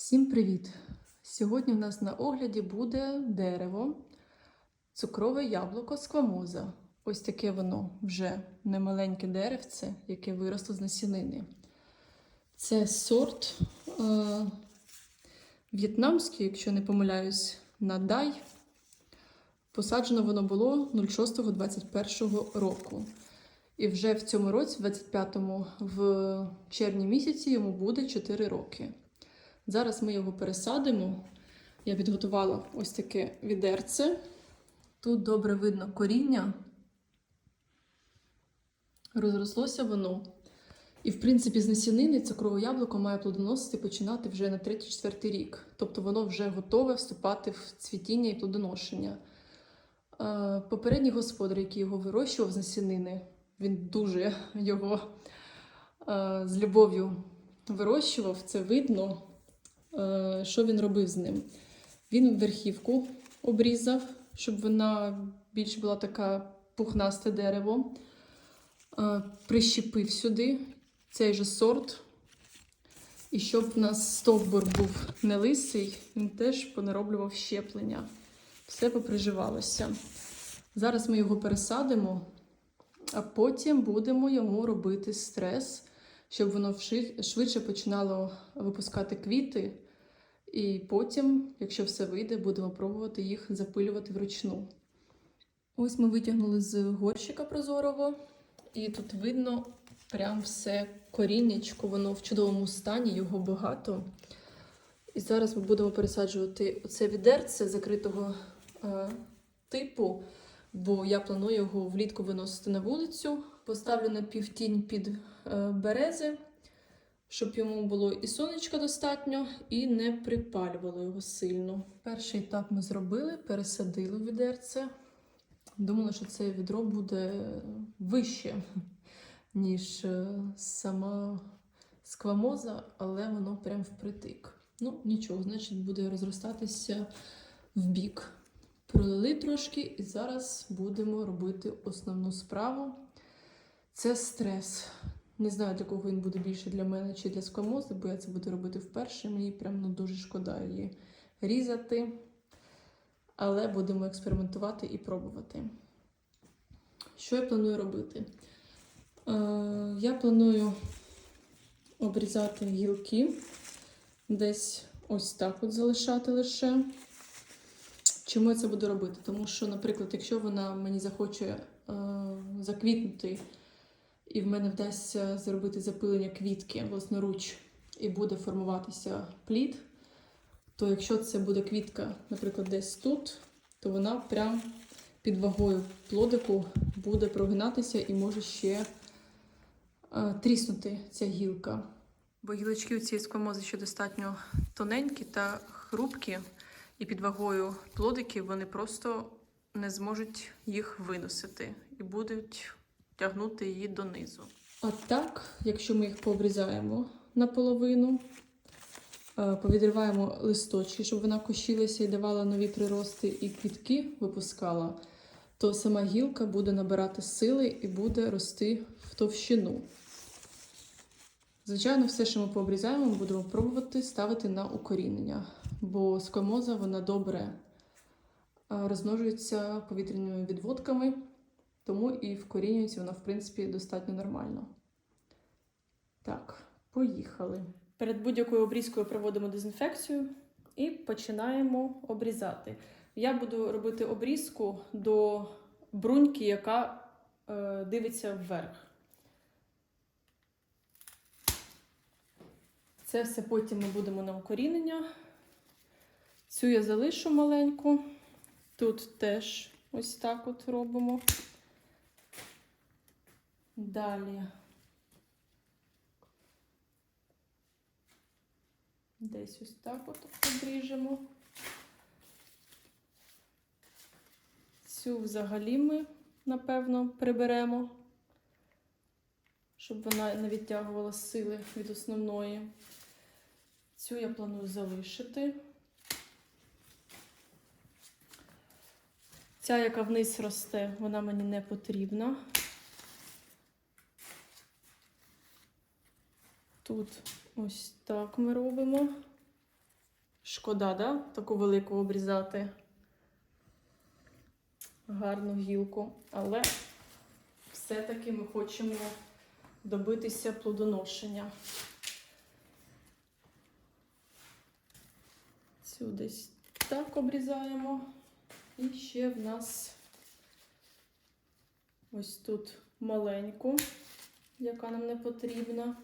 Всім привіт! Сьогодні в нас на огляді буде дерево, цукрове яблуко сквамоза. Ось таке воно вже немаленьке деревце, яке виросло з насінини. Це сорт е, в'єтнамський, якщо не помиляюсь, надай. Посаджено воно було 06.21 року. І вже в цьому році, в 25-му, в червні місяці, йому буде 4 роки. Зараз ми його пересадимо. Я підготувала ось таке відерце. Тут добре видно коріння. Розрослося воно. І, в принципі, з насінини цукрове яблуко має плодоносити починати вже на 3-4 рік. Тобто воно вже готове вступати в цвітіння і плодоношення. Е, Попередній господар, який його вирощував з насінини, він дуже його е, з любов'ю вирощував, це видно. Е, що він робив з ним? Він верхівку обрізав, щоб вона більш була така пухнасте дерево. Е, Прищепив сюди цей же сорт. І щоб у нас стовбур був не лисий, він теж понароблював щеплення. Все поприживалося. Зараз ми його пересадимо, а потім будемо йому робити стрес, щоб воно швидше починало випускати квіти. І потім, якщо все вийде, будемо пробувати їх запилювати вручну. Ось ми витягнули з горщика прозорого, і тут видно прям все коріннячко, воно в чудовому стані, його багато. І зараз ми будемо пересаджувати оце відерце закритого е, типу, бо я планую його влітку виносити на вулицю. Поставлю на півтінь під е, берези щоб йому було і сонечка достатньо, і не припалювало його сильно. Перший етап ми зробили, пересадили відерце. Думала, що це відро буде вище, ніж е, сама сквамоза, але воно прям впритик. Ну, нічого, значить, буде розростатися в бік. Пролили трошки, і зараз будемо робити основну справу. Це стрес. Не знаю, для кого він буде більше для мене чи для скомози, бо я це буду робити вперше. Мені прям ну, дуже шкода її різати. Але будемо експериментувати і пробувати. Що я планую робити? Е, я планую обрізати гілки, десь ось так от залишати лише. Чому я це буду робити? Тому що, наприклад, якщо вона мені захоче е, заквітнути і в мене вдасться зробити запилення квітки власноруч і буде формуватися плід, то якщо це буде квітка, наприклад, десь тут, то вона прям під вагою плодику буде прогинатися і може ще е, тріснути ця гілка. Бо гілочки у цієї сквамози ще достатньо тоненькі та хрупкі, і під вагою плодиків вони просто не зможуть їх виносити і будуть тягнути її донизу. А так, якщо ми їх пообрізаємо наполовину, е, повідриваємо листочки, щоб вона кощилася і давала нові прирости, і квітки випускала, то сама гілка буде набирати сили і буде рости в товщину. Звичайно, все, що ми пообрізаємо, ми будемо пробувати ставити на укорінення, бо скомоза вона добре е, розмножується повітряними відводками. Тому і вкорінюється вона, в принципі, достатньо нормально. Так, поїхали. Перед будь-якою обрізкою проводимо дезінфекцію і починаємо обрізати. Я буду робити обрізку до бруньки, яка е, дивиться вверх. Це все потім ми будемо на укорінення. Цю я залишу маленьку. Тут теж ось так от робимо. Далі. Десь ось так от обріжемо. Цю взагалі ми, напевно, приберемо, щоб вона не відтягувала сили від основної. Цю я планую залишити. Ця, яка вниз росте, вона мені не потрібна. Тут ось так ми робимо. Шкода, да? Таку велику обрізати. Гарну гілку. Але все-таки ми хочемо добитися плодоношення. Цю десь так обрізаємо. І ще в нас ось тут маленьку, яка нам не потрібна.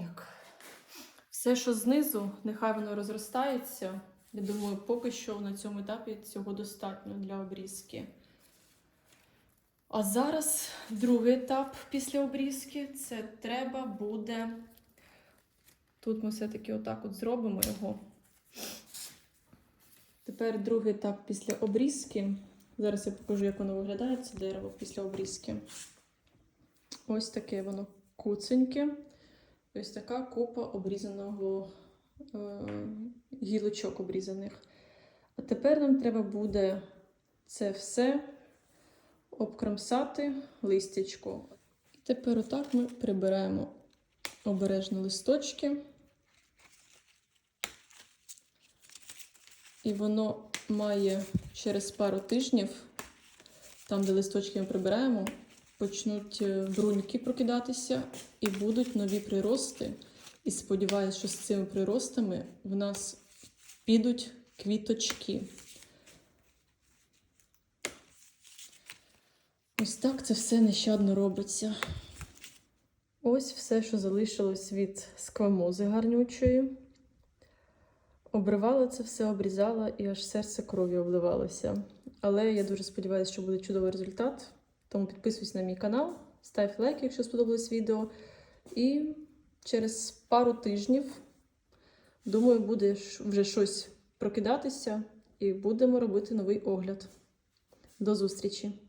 Так. Все, що знизу, нехай воно розростається. Я думаю, поки що на цьому етапі цього достатньо для обрізки. А зараз другий етап після обрізки це треба буде. Тут ми все-таки отак от зробимо його. Тепер другий етап після обрізки. Зараз я покажу, як воно виглядає, це дерево після обрізки. Ось таке воно куценьке. Ось така купа обрізаного е, гілочок обрізаних. А тепер нам треба буде це все обкромсати листячко. Тепер отак ми прибираємо обережно листочки. І воно має через пару тижнів, там, де листочки ми прибираємо, почнуть е, бруньки прокидатися і будуть нові прирости. І сподіваюся, що з цими приростами в нас підуть квіточки. Ось так це все нещадно робиться. Ось все, що залишилось від сквамози гарнючої. Обривала це все, обрізала і аж серце кров'ю обливалося. Але я дуже сподіваюся, що буде чудовий результат. Тому підписуйся на мій канал, став лайк, якщо сподобалось відео. І через пару тижнів, думаю, буде вже щось прокидатися, і будемо робити новий огляд. До зустрічі!